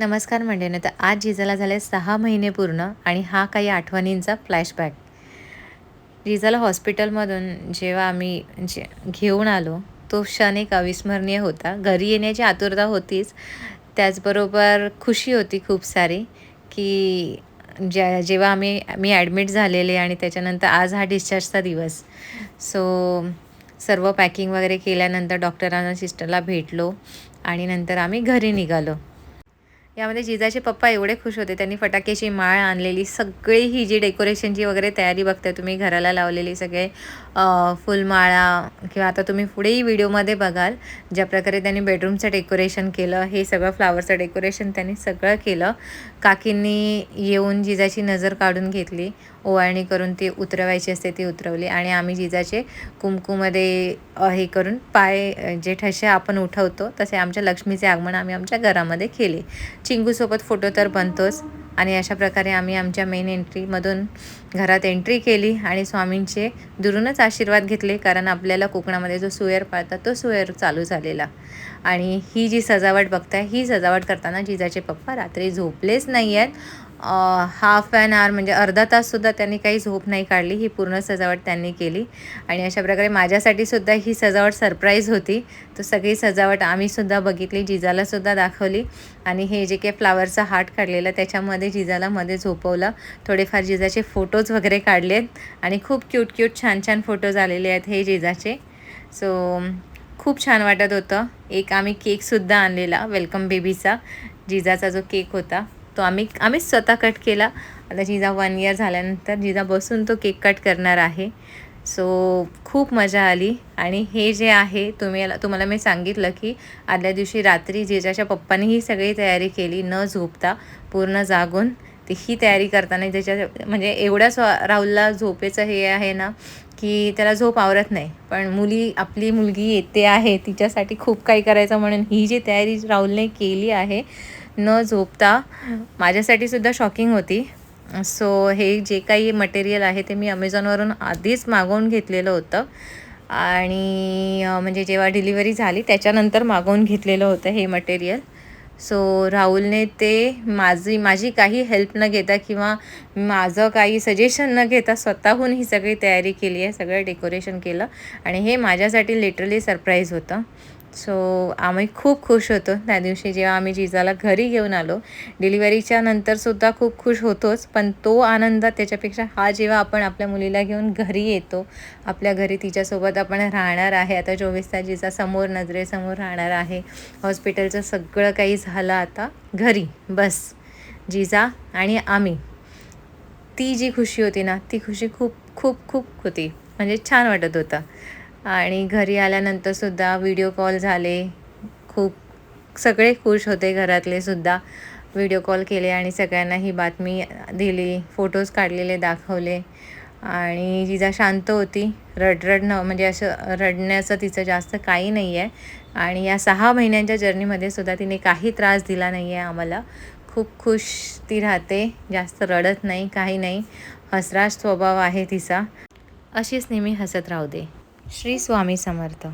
नमस्कार मंडळीनं तर आज जिजाला झाले सहा महिने पूर्ण आणि हा काही आठवणींचा फ्लॅशबॅक जिजाला हॉस्पिटलमधून जेव्हा आम्ही जे घेऊन आलो तो क्षण एक अविस्मरणीय होता. घरी येण्याची आतुरता होतीच. त्याचबरोबर खुशी होती खूप सारी की ज्या जेव्हा आम्ही मी ॲडमिट झालेले आणि त्याच्यानंतर आज हा डिस्चार्जचा दिवस. सो सर्व पॅकिंग वगैरे केल्यानंतर डॉक्टरांना सिस्टरला भेटलो आणि नंतर आम्ही घरी निघालो. यामध्ये जिजाचे पप्पा एवढे खुश होते. त्यांनी फटाक्याची माळ आणलेली सगळी ही जी डेकोरेशनची वगैरे तयारी बघताय तुम्ही घराला लावलेली सगळे फुलमाळा किंवा आता तुम्ही पुढेही व्हिडिओमध्ये बघाल ज्या प्रकारे त्यांनी बेडरूमचं डेकोरेशन केलं हे सगळं फ्लावरचं डेकोरेशन त्यांनी सगळं केलं. काकींनी येऊन जिजाची नजर काढून घेतली ओवाळणी करून ती उतरवायची असते ती उतरवली आणि आम्ही जिजाचे कुंकूमध्ये हे करून पाय जे ठसे आपण उठवतो तसे आमच्या लक्ष्मीचे आगमन आम्ही आमच्या घरामध्ये केले. चिंगूसोबत फोटो तर बनतोच. आणि अशा प्रकारे आम्ही आमच्या मेन एंट्रीमधून घरात एंट्री केली आणि स्वामींचे दुरूनच आशीर्वाद घेतले कारण आपल्याला कोकणामध्ये जो सुयर पाळतात तो सुयर चालू झालेला. आणि ही जी सजावट बघताय ही सजावट करताना जिजाचे पप्पा रात्री झोपलेच नाही आहेत हाफ ॲन आवर म्हणजे अर्धा ताससुद्धा त्यांनी काही झोप नाही काढली ही पूर्ण सजावट त्यांनी केली. आणि अशा प्रकारे माझ्यासाठी सुद्धा ही सजावट सरप्राईज होती. तर सगळी सजावट आम्हीसुद्धा बघितली जिजालासुद्धा दाखवली. आणि हे जे काही फ्लावरचा हार्ट काढलेला त्याच्यामध्ये जिजाला मध्ये झोपवलं. थोडेफार जिजाचे फोटोज वगैरे काढलेत. आणि खूप क्यूट क्यूट छान छान फोटोज आलेले आहेत हे जिजाचे. सो खूप छान वाटत होतं. एक आम्ही केकसुद्धा आणलेला वेलकम बेबीचा जिजाचा जो केक होता. तो आम्ही आम्हीच स्वतः कट केला. आता जिजा वन इयर झाल्यानंतर जिजा बसून तो केक कट करणार आहे. सो खूप मजा आली. आणि हे जे आहे तुम्ही तुम्हाला मी सांगितलं की आदल्या दिवशी रात्री जिजाच्या पप्पाने ही सगळी तयारी केली न झोपता पूर्ण जागून. ती ही तयारी करताना त्याच्या म्हणजे एवढ्या स्व राहुलला झोपेचं हे आहे ना की त्याला झोप आवरत नाही. पण मुली आपली मुलगी येते आहे तिच्यासाठी खूप काही करायचं म्हणून ही जी तयारी राहुलने केली आहे न झोपता माझ्यासाठी सुद्धा शॉकिंग होती. सो हे जे काही मटेरियल आहे ते मी अमेझॉनवरून आधीच मागवून घेतलेलं होतं. आणि म्हणजे जेव्हा डिलिव्हरी झाली त्याच्यानंतर मागवून घेतलेलं होतं हे मटेरियल सो राहुलने ते माझी माझी काही हेल्प न घेता किंवा माझं काही सजेशन न घेता स्वतःहून ही सगळी तयारी केली आहे सगळं डेकोरेशन केलं. आणि हे माझ्यासाठी लिटरली सरप्राईज होतं. सो आम्ही खूप खुश होतो त्या दिवशी जेव्हा आम्ही जिजाला घरी घेऊन आलो. डिलिव्हरीच्या नंतरसुद्धा खूप खुश होतोच पण तो आनंद त्याच्यापेक्षा हा जेव्हा आपण आपल्या मुलीला घेऊन घरी येतो आपल्या घरी तिच्यासोबत आपण राहणार आहे. आता चोवीस तास जिजा समोर नजरेसमोर राहणार आहे. हॉस्पिटलचं सगळं काही झालं आता घरी. बस. जिजा आणि आम्ही. ती जी खुशी होती ना ती खुशी खूप खूप खूप होती. म्हणजे छान वाटत होतं. आणि घरी आल्यानंतरसुद्धा व्हिडिओ कॉल झाले. खूप सगळे खुश होते घरातले सुद्धा. व्हिडिओ कॉल केले आणि सगळ्यांना ही बातमी दिली फोटोज काढलेले दाखवले. आणि जिजा शांत होती रडरडणं म्हणजे असं रडण्याचं तिचं जास्त काही नाही आहे आणि या सहा महिन्यांच्या जर्नीमध्ये सुद्धा तिने काही त्रास दिला नाही आहे आम्हाला. खूप खुश ती राहते जास्त रडत नाही काही नाही. हसराज स्वभाव आहे तिचा. अशीच नेहमी हसत राहू दे. श्री स्वामी समर्थ.